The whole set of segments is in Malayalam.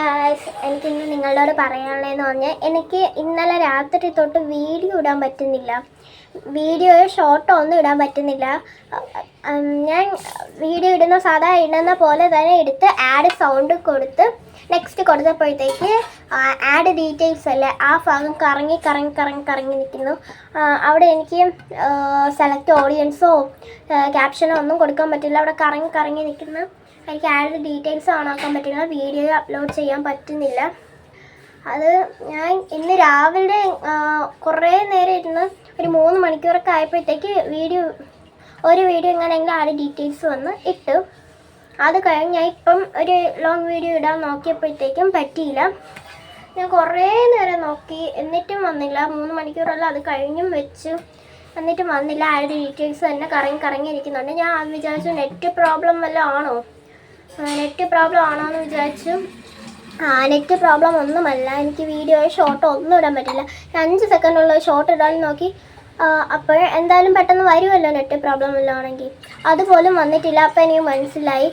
ഗായ്സ് എനിക്കിന്ന് നിങ്ങളോട് പറയാനുള്ളതെന്ന് പറഞ്ഞാൽ എനിക്ക് ഇന്നലെ രാത്രി തൊട്ട് വീഡിയോ ഇടാൻ പറ്റുന്നില്ല. വീഡിയോ ഷോർട്ടോ ഒന്നും ഇടാൻ പറ്റുന്നില്ല. ഞാൻ വീഡിയോ ഇടുന്ന സാധാ ഇടുന്ന പോലെ തന്നെ എടുത്ത് ആഡ് സൗണ്ട് കൊടുത്ത് നെക്സ്റ്റ് കൊടുത്തപ്പോഴത്തേക്ക് ആഡ് ഡീറ്റെയിൽസ് അല്ലേ ആ ഭാഗം കറങ്ങി കറങ്ങി കറങ്ങി കറങ്ങി നിൽക്കുന്നു. അവിടെ എനിക്ക് സെലക്ട് ഓഡിയൻസോ ക്യാപ്ഷനോ ഒന്നും കൊടുക്കാൻ പറ്റില്ല. അവിടെ കറങ്ങി കറങ്ങി നിൽക്കുന്നു. എനിക്ക് ആഡ് ഡീറ്റെയിൽസ് ഓൺ ആക്കാൻ പറ്റില്ല. വീഡിയോ അപ്ലോഡ് ചെയ്യാൻ പറ്റുന്നില്ല. അത് ഞാൻ ഇന്ന് രാവിലെ കുറേ നേരം ഇരുന്ന് ഒരു മൂന്ന് മണിക്കൂറൊക്കെ ആയപ്പോഴത്തേക്ക് വീഡിയോ ഒരു വീഡിയോ എങ്ങനെയെങ്കിലും ആടെ ഡീറ്റെയിൽസ് വന്ന് ഇട്ടു. അത് കഴിഞ്ഞ് ഞാൻ ഇപ്പം ഒരു ലോങ് വീഡിയോ ഇടാൻ നോക്കിയപ്പോഴത്തേക്കും പറ്റിയില്ല. ഞാൻ കുറേ നേരം നോക്കി എന്നിട്ടും വന്നില്ല. മൂന്ന് മണിക്കൂറല്ല അത് കഴിഞ്ഞും വെച്ചു. എന്നിട്ടും വന്നില്ല. ആരുടെ ഡീറ്റെയിൽസ് തന്നെ കറങ്ങി കറങ്ങിയിരിക്കുന്നുണ്ട്. ഞാൻ വിചാരിച്ചു നെറ്റ് പ്രോബ്ലം വല്ലതും ആണോ? നെറ്റ് പ്രോബ്ലം ആണോ എന്ന് വിചാരിച്ചു. നെറ്റ് പ്രോബ്ലം ഒന്നുമല്ല. എനിക്ക് വീഡിയോ ഷോർട്ട് ഒന്നും ഇടാൻ പറ്റില്ല. അഞ്ച് സെക്കൻഡുള്ള ഷോർട്ട് ഇടാൻ നോക്കി. അപ്പോൾ എന്തായാലും പെട്ടെന്ന് വരുമല്ലോ നെറ്റ് പ്രോബ്ലം ഇല്ലാണെങ്കിൽ. അതുപോലും വന്നിട്ടില്ല. അപ്പോൾ എനിക്ക് മനസ്സിലായി.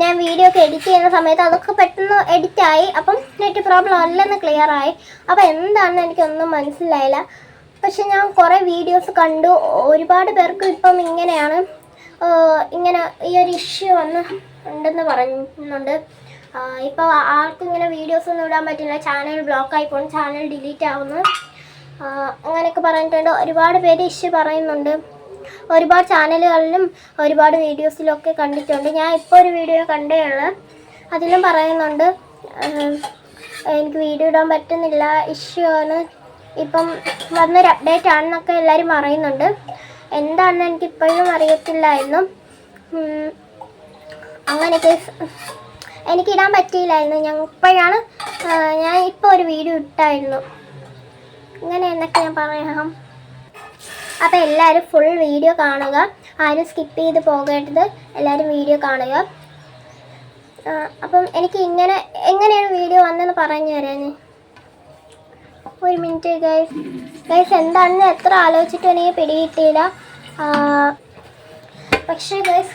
ഞാൻ വീഡിയോ ഒക്കെ എഡിറ്റ് ചെയ്യുന്ന സമയത്ത് അതൊക്കെ പെട്ടെന്ന് എഡിറ്റായി അപ്പം നെറ്റ് പ്രോബ്ലം അല്ലെന്ന് ക്ലിയർ ആയി. അപ്പോൾ എന്താണെന്ന് എനിക്കൊന്നും മനസ്സിലായില്ല. പക്ഷെ ഞാൻ കുറേ വീഡിയോസ് കണ്ടു. ഒരുപാട് പേർക്ക് ഇപ്പം ഇങ്ങനെയാണ്. ഇങ്ങനെ ഈ ഒരു ഇഷ്യൂ വന്ന് ഉണ്ടെന്ന് പറയുന്നുണ്ട് ഇപ്പോൾ ആർക്കും ഇങ്ങനെ വീഡിയോസ് ഒന്നും ഇടാൻ പറ്റില്ല. ചാനൽ ബ്ലോക്ക് ആയി പോകും ചാനൽ ഡിലീറ്റ് ആവുന്നു. അങ്ങനെയൊക്കെ പറഞ്ഞിട്ടുണ്ട്. ഒരുപാട് പേര് ഇഷ്യൂ പറയുന്നുണ്ട്. ഒരുപാട് ചാനലുകളിലും ഒരുപാട് വീഡിയോസിലൊക്കെ കണ്ടിട്ടുണ്ട്. ഞാൻ ഇപ്പോൾ ഒരു വീഡിയോ കണ്ടേ ഉള്ളു. അതിലും പറയുന്നുണ്ട് എനിക്ക് വീഡിയോ ഇടാൻ പറ്റുന്നില്ല. ഇഷ്യൂ ആണ്. ഇപ്പം വന്നൊരു അപ്ഡേറ്റ് ആണെന്നൊക്കെ എല്ലാവരും പറയുന്നുണ്ട്. എന്താണെന്ന് എനിക്കിപ്പോഴും അറിയത്തില്ലായിരുന്നു. അങ്ങനെയൊക്കെ എനിക്ക് ഇടാൻ പറ്റിയില്ലായിരുന്നു. ഞാൻ ഇപ്പോഴാണ് ഞാൻ ഇപ്പോൾ ഒരു വീഡിയോ ഇട്ടായിരുന്നു. ഇങ്ങനെ എന്നൊക്കെ ഞാൻ പറയാം. അപ്പോൾ എല്ലാവരും ഫുൾ വീഡിയോ കാണുക. ആരും സ്കിപ്പ് ചെയ്ത് പോകരുത്. എല്ലാവരും വീഡിയോ കാണുക. അപ്പം എനിക്ക് ഇങ്ങനെ എങ്ങനെയാണ് വീഡിയോ വന്നതെന്ന് പറഞ്ഞു തരാൻ ഒരു മിനിറ്റ് ഗൈസ് ഗൈസ് എന്താണെന്ന് എത്ര ആലോചിച്ചിട്ടും എനിക്ക് പിടികിട്ടിയില്ല പക്ഷേ ഗൈസ്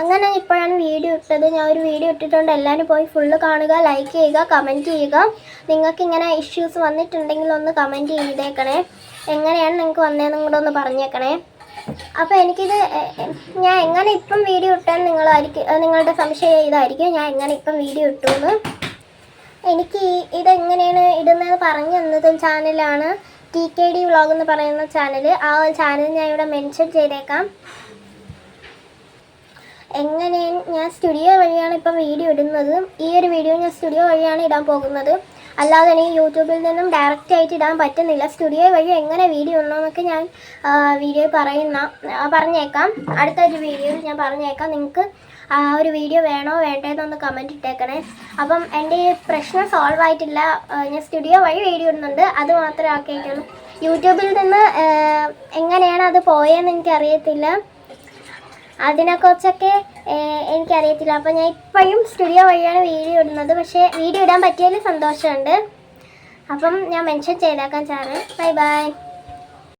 അങ്ങനെ ഇപ്പോഴാണ് വീഡിയോ ഇട്ടത്. ഞാൻ ഒരു വീഡിയോ ഇട്ടിട്ടുണ്ട്. എല്ലാവരും പോയി ഫുള്ള് കാണുക ലൈക്ക് ചെയ്യുക കമന്റ് ചെയ്യുക. നിങ്ങൾക്ക് ഇങ്ങനെ ഇഷ്യൂസ് വന്നിട്ടുണ്ടെങ്കിൽ ഒന്ന് കമന്റ് ചെയ്തേക്കണേ. എങ്ങനെയാണ് നിങ്ങൾക്ക് വന്നതെന്നും കൂടെ ഒന്ന് പറഞ്ഞേക്കണേ. അപ്പോൾ എനിക്കിത് ഞാൻ എങ്ങനെ ഇപ്പം വീഡിയോ ഇട്ടാൽ നിങ്ങളായിരിക്കും നിങ്ങളുടെ സംശയം ഇതായിരിക്കും. ഞാൻ എങ്ങനെ ഇപ്പം വീഡിയോ ഇട്ടു എന്ന് എനിക്ക് ഇതെങ്ങനെയാണ് ഇടുന്നത് പറഞ്ഞു തന്നതും ചാനലാണ് ടി കെ ഡി വ്ളോഗ് എന്ന് പറയുന്ന ചാനൽ ആ ചാനൽ ഞാൻ ഇവിടെ മെൻഷൻ ചെയ്തേക്കാം. എങ്ങനെ ഞാൻ സ്റ്റുഡിയോ വഴിയാണ് ഇപ്പം വീഡിയോ ഇടുന്നത്? ഈ ഒരു വീഡിയോ ഞാൻ സ്റ്റുഡിയോ വഴിയാണ് ഇടാൻ പോകുന്നത്. അല്ലാതെ എനിക്ക് യൂട്യൂബിൽ നിന്നും ഡയറക്റ്റ് ആയിട്ട് ഇടാൻ പറ്റുന്നില്ല. സ്റ്റുഡിയോ വഴി എങ്ങനെ വീഡിയോ ഇടണമെന്നൊക്കെ ഞാൻ വീഡിയോ പറയുന്ന പറഞ്ഞേക്കാം. അടുത്തൊരു വീഡിയോയിൽ ഞാൻ പറഞ്ഞേക്കാം. നിങ്ങൾക്ക് ആ ഒരു വീഡിയോ വേണോ വേണ്ടതെന്നൊന്ന് കമന്റ് ഇട്ടേക്കണേ. അപ്പം എന്റെ ഈ പ്രശ്നം സോൾവ് ആയിട്ടില്ല. ഞാൻ സ്റ്റുഡിയോ വഴി വീഡിയോ ഇടുന്നുണ്ട്. അത് മാത്രമേ ആക്കിയിട്ടുള്ളൂ യൂട്യൂബിൽ നിന്ന് എങ്ങനെയാണ് അത് പോയതെന്ന് എനിക്കറിയത്തില്ല. അതിനെക്കുറിച്ചൊക്കെ എനിക്കറിയത്തില്ല. അപ്പോൾ ഞാൻ ഇപ്പോഴും സ്റ്റുഡിയോ വഴിയാണ് വീഡിയോ ഇടുന്നത്. പക്ഷേ വീഡിയോ ഇടാൻ പറ്റിയതിൽ സന്തോഷമുണ്ട്. അപ്പം ഞാൻ മെൻഷൻ ചെയ്തേക്കാം സാറ് ബൈ ബൈ